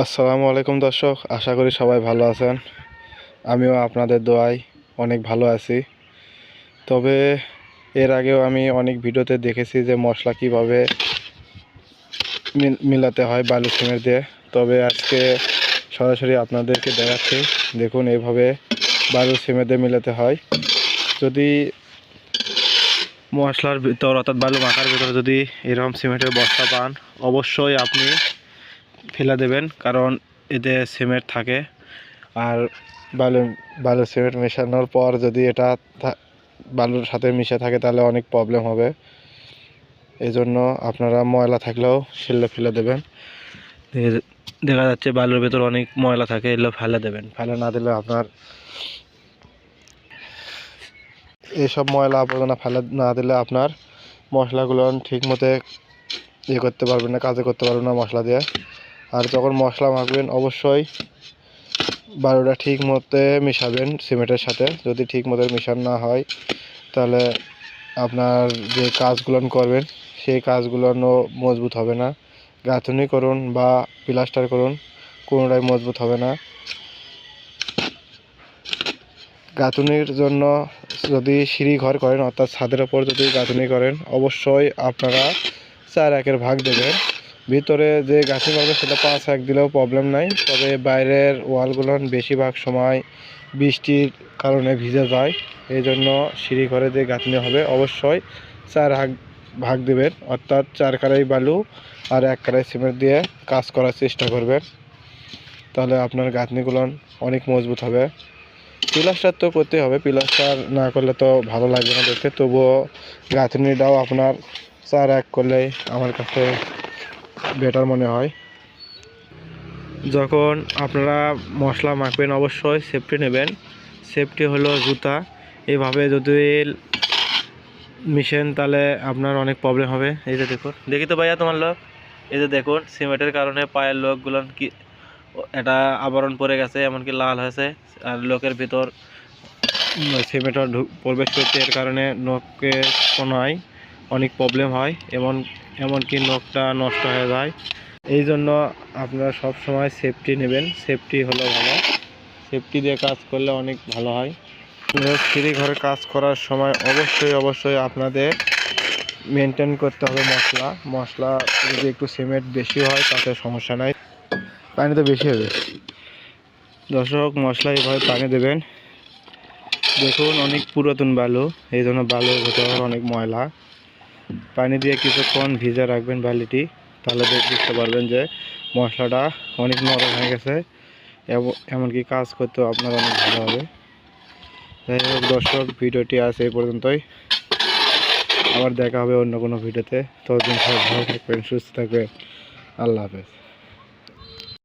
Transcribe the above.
আসসালামু আলাইকুম দর্শক, আশা করি সবাই ভালো আছেন। আমিও আপনাদের দোয়ায় অনেক ভালো আছি। তবে এর আগেও আমি অনেক ভিডিওতে দেখেছি যে মশলা কীভাবে মিল- মিলাতে হয় বালু সিমেন্ট দিয়ে। তবে আজকে সরাসরি আপনাদেরকে দেখাচ্ছি, দেখুন এইভাবে বালু সিমেন্ট দিয়ে মিলাতে হয়। যদি মশলার ভিতর অর্থাৎ বালু মাখার ভিতরে যদি এরকম সিমেন্টের বস্তা পান, অবশ্যই আপনি ফেলে দেবেন, কারণ এতে সিমেন্ট থাকে। আর বালু বালু সিমেন্ট মেশানোর পর যদি এটা বালুর সাথে মিশে থাকে, তাহলে অনেক প্রবলেম হবে। এই জন্য আপনারা ময়লা থাকলেও সেলে ফেলে দেবেন। দেখা যাচ্ছে বালুর ভেতর অনেক ময়লা থাকে, এগুলো ফেলে দেবেন। ফেলে না দিলে আপনার এইসব ময়লা আবর্জনা ফেলে না দিলে আপনার মশলাগুলো ঠিক মতো ইয়ে করতে পারবেন না, কাজে করতে পারবেন না মশলা দিয়ে। আর যখন মশলা মাখবেন, অবশ্যই বারোটা ঠিক মতো মিশাবেন সিমেন্টের সাথে। যদি ঠিক মতো মিশান না হয়, তাহলে আপনার যে কাজগুলো করবেন, সেই কাজগুলো মজবুত হবে না। গাঁথুনি করুন বা প্লাস্টার করুন, কোনোটাই মজবুত হবে না। গাঁথুনির জন্য যদি সিঁড়ি ঘর করেন, অর্থাৎ ছাদের ওপর যদি গাঁথুনি করেন, অবশ্যই আপনারা চার একের ভাগ দেবেন। ভিতরে যে গাঁথনি করবে সেটা পাঁচ এক দিলেও প্রবলেম নাই। তবে বাইরের ওয়ালগুলো বেশিরভাগ সময় বৃষ্টির কারণে ভিজে যায়। এই জন্য সিঁড়ি ঘরে যে গাঁথনি হবে অবশ্যই চার ভাগ ভাগ দেবেন। অর্থাৎ চার কারাই বালু আর এক কারাই সিমেন্ট দিয়ে কাজ করার চেষ্টা করবেন। তাহলে আপনার গাঁথনিগুলো অনেক মজবুত হবে। পিলাস্টার তো করতে হবে। প্লাস্টার না করলে তো ভালো লাগবে না দেখতে। তবুও গাঁথনিটাও আপনার চার এক করলেই আমার কাছে বেটার মনে হয়। যখন আপনারা মশলা মাখবেন অবশ্যই সেফটি নেবেন। সেফটি হলো জুতা। এভাবে যদি মিশেন, তাহলে আপনার অনেক প্রবলেম হবে। এই যে দেখুন। দেখি তো ভাইয়া তোমার লোক। এই যে দেখুন, সিমেন্টের কারণে পায়ের লোকগুলো কি, এটা আবরণ পড়ে গেছে, এমনকি লাল হয়েছে। আর লোকের ভিতর সিমেন্টও ঢুক প্রবেশ করছে, এর কারণে নখের কোনায়। অনেক প্রবলেম হয়, এমন, এমনকি নখটা নষ্ট হয়ে যায়। এই জন্য আপনারা সব সময় সেফটি নেবেন। সেফটি হলো ভালো। সেফটি দিয়ে কাজ করলে অনেক ভালো হয়। সিঁড়ি ঘরে কাজ করার সময় অবশ্যই অবশ্যই আপনাদের মেনটেন করতে হবে মশলা। মশলা যদি একটু সিমেন্ট বেশি হয়, তাতে সমস্যা নাই। পানি তো বেশি হবে। দর্শক, মশলা এভাবে পানি দেবেন। দেখুন, অনেক পুরাতন বালু। এই জন্য বালুর ভেতর অনেক ময়লা। পানি দিয়ে কিছুক্ষণ ভিজে রাখবেন বালিটি, তাহলে দেখতে বুঝতে পারবেন যে মশলাটা অনেক নরম হয়ে গেছে এমনকি কাজ করতেও আপনার অনেক ভালো হবে। যাই হোক দর্শক, ভিডিওটি আছে এই পর্যন্তই। আবার দেখা হবে অন্য কোনো ভিডিওতে। ততদিন সব ভালো থাকবেন, সুস্থ থাকবেন। আল্লাহ হাফেজ।